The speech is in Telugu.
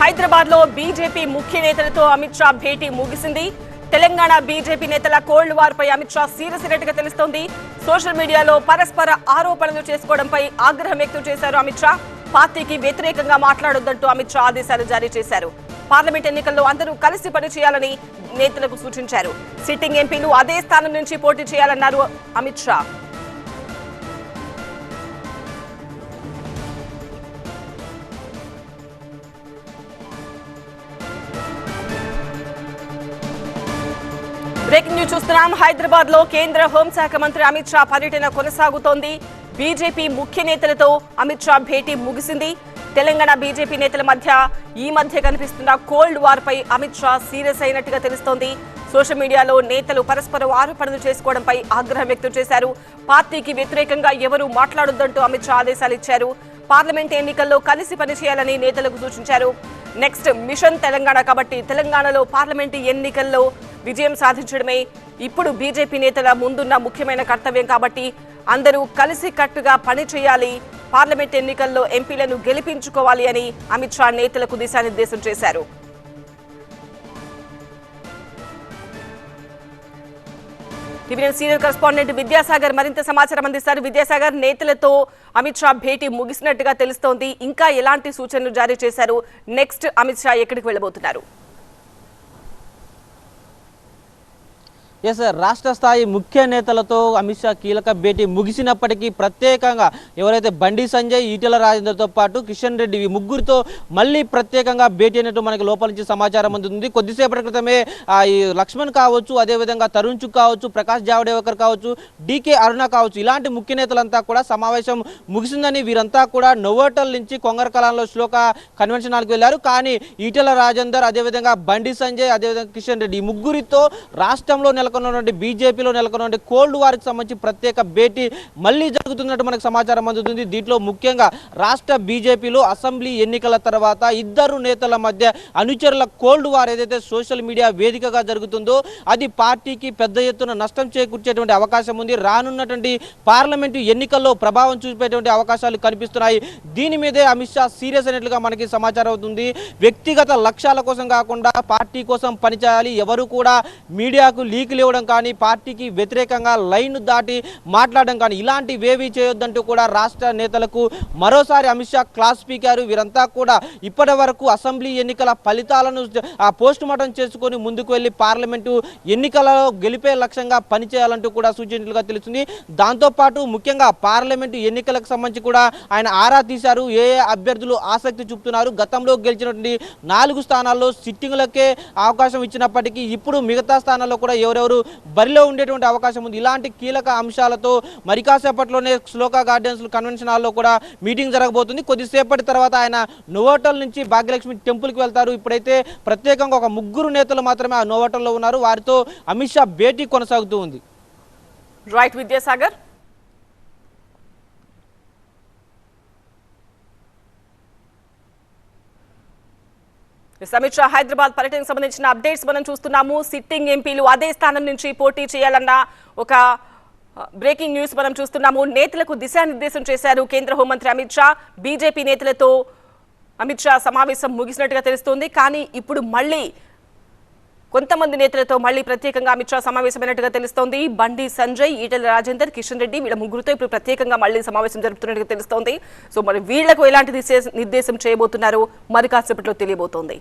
హైదరాబాద్లో బీజేపీ ముఖ్య నేతలతో అమిత్ షా భేటీ ముగిసింది. తెలంగాణ బీజేపీ నేతల కోల్డ్ వార్ పై అమిత్ షా సీరియస్ అయినట్టుగా తెలుస్తోంది. సోషల్ మీడియాలో పరస్పర ఆరోపణలు చేసుకోవడంపై ఆగ్రహం వ్యక్తం చేశారు అమిత్ షా. పార్టీకి వ్యతిరేకంగా మాట్లాడొద్దంటూ అమిత్ షా ఆదేశాలు జారీ చేశారు. పార్లమెంట్ ఎన్నికల్లో అందరూ కలిసి పనిచేయాలని నేతలకు సూచించారు. సిట్టింగ్ ఎంపీలు అదే స్థానం నుంచి పోటీ చేయాలన్నారు అమిత్ షా. బ్రేకింగ్ న్యూస్ చూస్తున్నాం. హైదరాబాద్లో కేంద్ర హోంశాఖ మంత్రి అమిత్ షా పర్యటన కొనసాగుతోంది. బీజేపీ ముఖ్య నేతలతో అమిత్ షా భేటీ ముగిసింది. తెలంగాణ బీజేపీ నేతల మధ్య ఈ మధ్య కనిపిస్తున్న కోల్డ్ వార్ పై అమిత్ షా సీరియస్ అయినట్టుగా తెలుస్తోంది. సోషల్ మీడియాలో నేతలు పరస్పరం ఆరోపణలు చేసుకోవడంపై ఆగ్రహం వ్యక్తం చేశారు. పార్టీకి వ్యతిరేకంగా ఎవరూ మాట్లాడొద్దంటూ అమిత్ షా ఆదేశాలు ఇచ్చారు. పార్లమెంట్ ఎన్నికల్లో కలిసి పనిచేయాలని నేతలకు సూచించారు. నెక్స్ట్ మిషన్ తెలంగాణ కాబట్టి తెలంగాణలో పార్లమెంటు ఎన్నికల్లో విజయం సాధించడమే ఇప్పుడు బీజేపీ నేతల ముందున్న ముఖ్యమైన కర్తవ్యం కాబట్టి అందరూ కలిసి కట్టుగా పని చేయాలి. పార్లమెంట్ ఎన్నికల్లో ఎంపీలను గెలిపించుకోవాలి అని అమిత్ షా నేతలకు దిశానిర్దేశం చేశారు. టీవీఎన్ సీనియర్ కరెస్పాండెంట్ విద్యాసాగర్ మరింత సమాచారం అందిస్తారు. విద్యాసాగర్ నేతలతో అమిత్ షా భేటీ ముగిసినట్టుగా తెలుస్తోంది. ఇంకా ఎలాంటి సూచనలు జారీ చేశారు? నెక్స్ట్ అమిత్ షా ఎక్కడికి వెళ్ళబోతున్నారు? ఎస్ రాష్ట్ర స్థాయి ముఖ్య నేతలతో అమిత్ షా కీలక భేటీ ముగిసినప్పటికీ ప్రత్యేకంగా ఎవరైతే బండి సంజయ్ ఈటెల రాజేందర్తో పాటు కిషన్ రెడ్డి ఈ ముగ్గురితో మళ్ళీ ప్రత్యేకంగా భేటీ అయినట్టు మనకి లోపల నుంచి సమాచారం అందుతుంది. కొద్దిసేపటి క్రితమే ఆ, ఈ లక్ష్మణ్ కావచ్చు అదేవిధంగా తరుణ్ చుక్ కావచ్చు ప్రకాష్ జావడేకర్ కావచ్చు డీకే అరుణ కావచ్చు ఇలాంటి ముఖ్య నేతలంతా కూడా సమావేశం ముగిసిందని వీరంతా కూడా నోవోటల్ నుంచి కొంగర కళాంలో శ్లోక కన్వెన్షన్ హాల్కి వెళ్ళారు. కానీ ఈటెల రాజేందర్ అదేవిధంగా బండి సంజయ్ అదేవిధంగా కిషన్ రెడ్డి ఈ ముగ్గురితో రాష్ట్రంలో నెల నెలకొన్నటువంటి బీజేపీలో నెలకొన్నటువంటి కోల్డ్ వార్కి సంబంధించి ప్రత్యేక భేటీ మళ్ళీ జరుగుతున్నట్టు మనకు సమాచారం అందుతుంది. దీంట్లో ముఖ్యంగా రాష్ట్ర బీజేపీలో అసెంబ్లీ ఎన్నికల తర్వాత ఇద్దరు నేతల మధ్య అనుచరుల కోల్డ్ వార్ ఏదైతే సోషల్ మీడియా వేదికగా జరుగుతుందో అది పార్టీకి పెద్ద ఎత్తున నష్టం చేకూర్చేటువంటి అవకాశం ఉంది. రానున్నటువంటి పార్లమెంటు ఎన్నికల్లో ప్రభావం చూపేటువంటి అవకాశాలు కనిపిస్తున్నాయి. దీని మీదే అమిత్ షా సీరియస్ అయినట్లుగా మనకి సమాచారం అవుతుంది. వ్యక్తిగత లక్ష్యాల కోసం కాకుండా పార్టీ కోసం పనిచేయాలి. ఎవరు కూడా మీడియాకు లీకులు ఇవ్వడం కానీ పార్టీకి వ్యతిరేకంగా లైన్ దాటి మాట్లాడడం కానీ ఇలాంటివేవీ చేయొద్దంటూ కూడా రాష్ట్ర నేతలకు మరోసారి అమిత్ షా క్లాస్ స్పీకర్ వీరంతా కూడా ఇప్పటి వరకు అసెంబ్లీ ఎన్నికల ఫలితాలను ఆ పోస్ట్ మార్టం చేసుకొని ముందుకు వెళ్ళి పార్లమెంటు ఎన్నికలలో గెలిపే లక్ష్యంగా పనిచేయాలంటూ కూడా సూచించినట్లుగా తెలుస్తుంది. దాంతోపాటు ముఖ్యంగా పార్లమెంటు ఎన్నికలకు సంబంధించి కూడా ఆయన ఆరా తీశారు. ఏ అభ్యర్థులు ఆసక్తి చూపుతున్నారు? గతంలో గెలిచినటువంటి నాలుగు స్థానాల్లో సిట్టింగ్లకే అవకాశం ఇచ్చినప్పటికీ ఇప్పుడు మిగతా స్థానాల్లో కూడా ఎవరెవరు బరిలో ఉండేటువంటి అవకాశం ఉంది. ఇలాంటి కీలక అంశాలతో మరి కాసేపట్లోనే శ్లోక గార్డెన్స్ కన్వెన్షన్ హాల్లో కూడా మీటింగ్ జరగబోతుంది. కొద్దిసేపటి తర్వాత ఆయన నోవోటల్ నుంచి భాగ్యలక్ష్మి టెంపుల్కి వెళ్తారు. ఇప్పుడైతే ప్రత్యేకంగా ఒక ముగ్గురు నేతలు మాత్రమే ఆ నోవోటల్లో ఉన్నారు. వారితో అమిత్ షా భేటీ కొనసాగుతూ ఉంది. రైట్ విద్యాసాగర్. అమిత్ షా హైదరాబాద్ పర్యటనకు సంబంధించిన అప్డేట్స్ మనం చూస్తున్నాము. సిట్టింగ్ ఎంపీలు అదే స్థానం నుంచి పోటీ చేయాలన్న ఒక బ్రేకింగ్ న్యూస్ మనం చూస్తున్నాము. నేతలకు దిశానిర్దేశం చేశారు కేంద్ర హోంమంత్రి అమిత్ షా. బీజేపీ నేతలతో అమిత్ షా సమావేశం ముగిసినట్టుగా తెలుస్తోంది. కానీ ఇప్పుడు మళ్ళీ కొంతమంది నేతలతో మళ్ళీ ప్రత్యేకంగా అమిత్ షా సమావేశమైనట్టుగా తెలుస్తోంది. బండి సంజయ్ ఈటల రాజేందర్ కిషన్ రెడ్డి వీళ్ళ ముగ్గురుతో ఇప్పుడు ప్రత్యేకంగా మళ్ళీ సమావేశం జరుపుతున్నట్టుగా తెలుస్తోంది. సో మరి వీళ్ళకు ఎలాంటి నిర్దేశం చేయబోతున్నారో? మరి కాసేపట్లో తెలియబోతోంది.